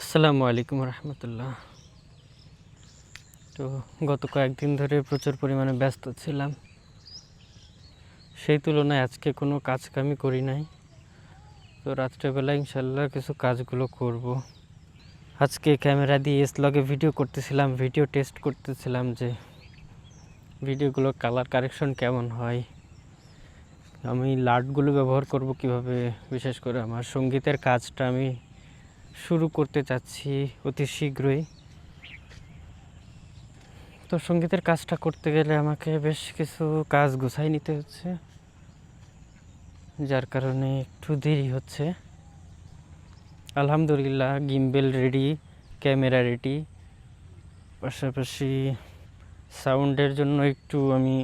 আসসালামু আলাইকুম রহমতুল্লাহ। তো গত কয়েকদিন ধরে প্রচুর পরিমাণে ব্যস্ত ছিলাম। সেই তুলনায় আজকে কোনো কাজকামি করি নাই। তো রাত্রেবেলা ইনশাল্লাহ কিছু কাজগুলো করব। আজকে ক্যামেরা দিয়ে এসলগে ভিডিও করতেছিলাম ভিডিও টেস্ট করতেছিলাম যে ভিডিওগুলো কালার কারেকশন কেমন হয়। আমি লাটগুলো ব্যবহার করব কীভাবে, বিশেষ করে আমার সঙ্গীতের কাজটা আমি শুরু করতে চাচ্ছি অতি শীঘ্রই। তো সঙ্গীতের কাজটা করতে গেলে আমাকে বেশ কিছু কাজ গুছাই নিতে হচ্ছে, যার কারণে একটু দেরি হচ্ছে। আলহামদুলিল্লাহ, গিম্বেল রেডি, ক্যামেরা রেডি। পাশাপাশি সাউন্ডের জন্য একটু আমি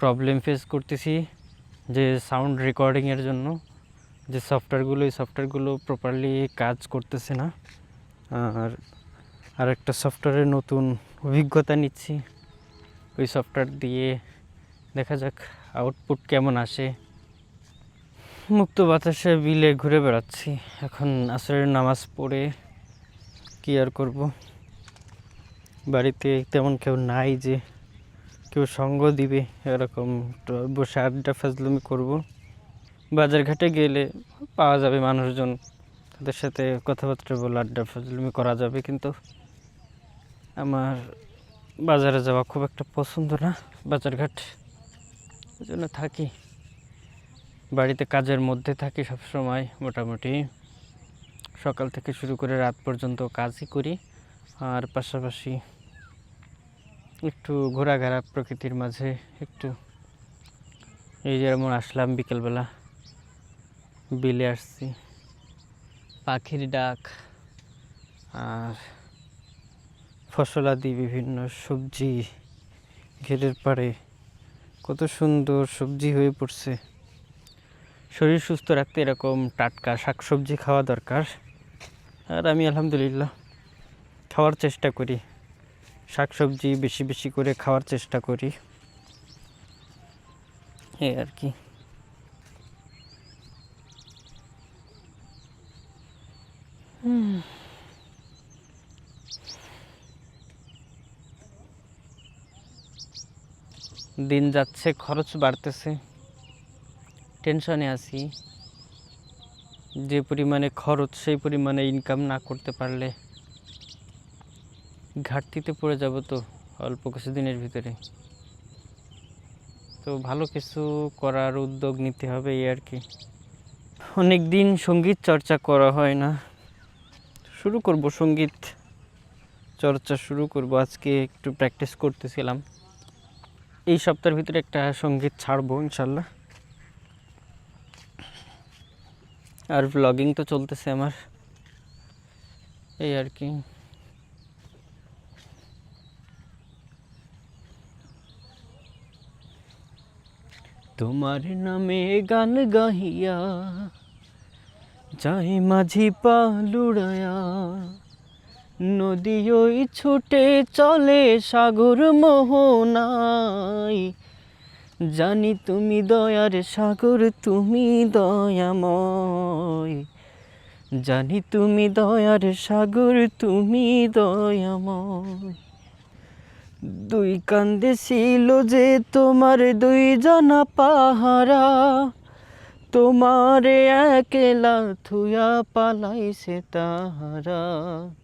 প্রবলেম ফেস করতেছি, যে সাউন্ড রেকর্ডিংয়ের জন্য। যে সফটওয়্যারগুলো এই সফটওয়্যারগুলো প্রপারলি কাজ করতেছে না। আর আর একটা সফটওয়্যারের নতুন অভিজ্ঞতা নিচ্ছি। ওই সফটওয়্যার দিয়ে দেখা যাক আউটপুট কেমন আসে। মুক্ত বাতাসে বিলে ঘুরে বেড়াচ্ছি। এখন আসরের নামাজ পড়ে কি আর করব? বাড়িতে তেমন কেউ নাই যে কেউ সঙ্গ দিবে, এরকম বসে আড্ডা ফাজলামি করব। বাজারঘাটে গেলে পাওয়া যাবে মানুষজন। তাদের সাথে কথাবার্তা বলে আড্ডা ফাজলামি করা যাবে, কিন্তু আমার বাজারে যাওয়া খুব একটা পছন্দ না বাজারঘাট। এই জন্য থাকি। বাড়িতে কাজের মধ্যে থাকি সব সময় মোটামুটি। সকাল থেকে শুরু করে রাত পর্যন্ত কাজই করি, আর পাশাপাশি একটু ঘোরাঘেরা প্রকৃতির মাঝে একটু এই যেমন আসলাম বিকেলবেলা। বিলে আসছি। পাখির ডাক আর ফসলাদি বিভিন্ন সবজি ঘেরের পাড়ে কত সুন্দর সবজি হয়ে পড়ছে। শরীর সুস্থ রাখতে এরকম টাটকা শাকসবজি খাওয়া দরকার। আর আমি আলহামদুলিল্লাহ খাওয়ার চেষ্টা করি। শাকসবজি বেশি বেশি করে খাওয়ার চেষ্টা করি। এই আর কি। দিন যাচ্ছে, খরচ বাড়তেছে। টেনশনে আছি। যে পরিমাণে খরচ, সেই পরিমাণে ইনকাম না করতে পারলে ঘাটতিতে পড়ে যাব তো অল্প কিছু দিনের ভিতরে। তো ভালো কিছু করার উদ্যোগ নিতে হবে এই আর কি। অনেক দিন সংগীত চর্চা করা হয় না। শুরু করব সংগীত চর্চা শুরু করব। আজকে একটু প্র্যাকটিস করতেছিলাম। এই সপ্তাহের ভিতরে একটা সংগীত ছাড়বো, ইনশাল্লাহ। আর ব্লগিং তো চলতেছে আমার। এই আর কি। তোমার নামে গান গাহিয়া, যাই মাঝি পা লুড়ায়া নদী ছুটে চলে সাগর মোহনাই জানি তুমি দয়ার সাগর, তুমি দয়াময়। জানি তুমি দয়ার সাগর, তুমি দয়াময়। দুই কান্দে ছিল যে তোমার দুই জনা পাহারা। তোমারে একলা থুয়া পালাইছে তাহারা।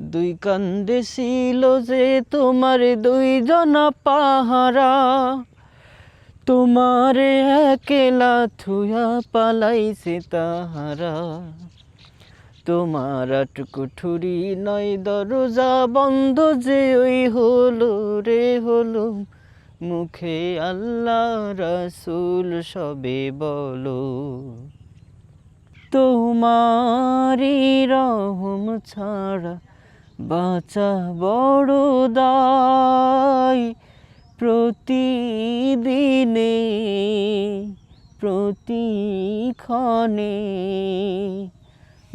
দুই কান্দে ছিল যে তোমার দুই জনা পাহারা। তোমারে একলা থুয়া পালাইছে তাহারা। তোমার আটকুঠুরি নয়, দরজা বন্ধ যে ওই হলো রে হলো। মুখে আল্লাহ রাসুল সবে বলো। তোমারি রহম ছাড়া বাঁচা বড় দায় প্রতিদিনে প্রতিক্ষণে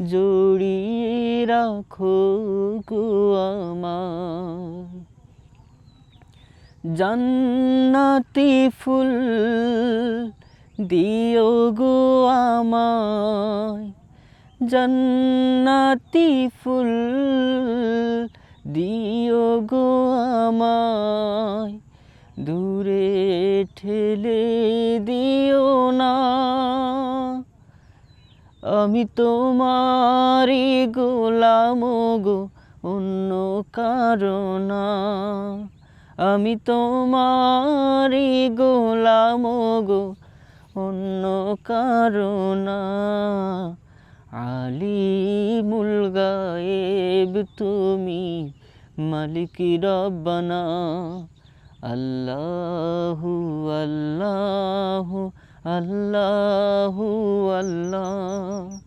জড়িয়ে রাখো আমার জান্নাতি ফুল দিও গো জন্নাতি ফুল দিও গো আমায়। দূরে ঠেলে দিও না। আমি তোমারই গোলাম গো, অন্য কারণা। আমি তোমারই গোলাম গো, অন্য কারণা। আলিমুল গায়েব তুমি মালিক রব্বানা, আল্লাহু আল্লাহু আল্লাহু আল্লাহ,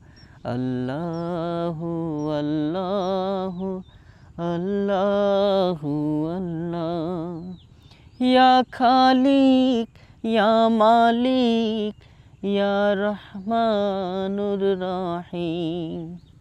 আল্লাহু আল্লাহু আল্লাহু আল্লাহ। ইয়া খালিক, ইয়া মালিক يا رحمن الرحيم.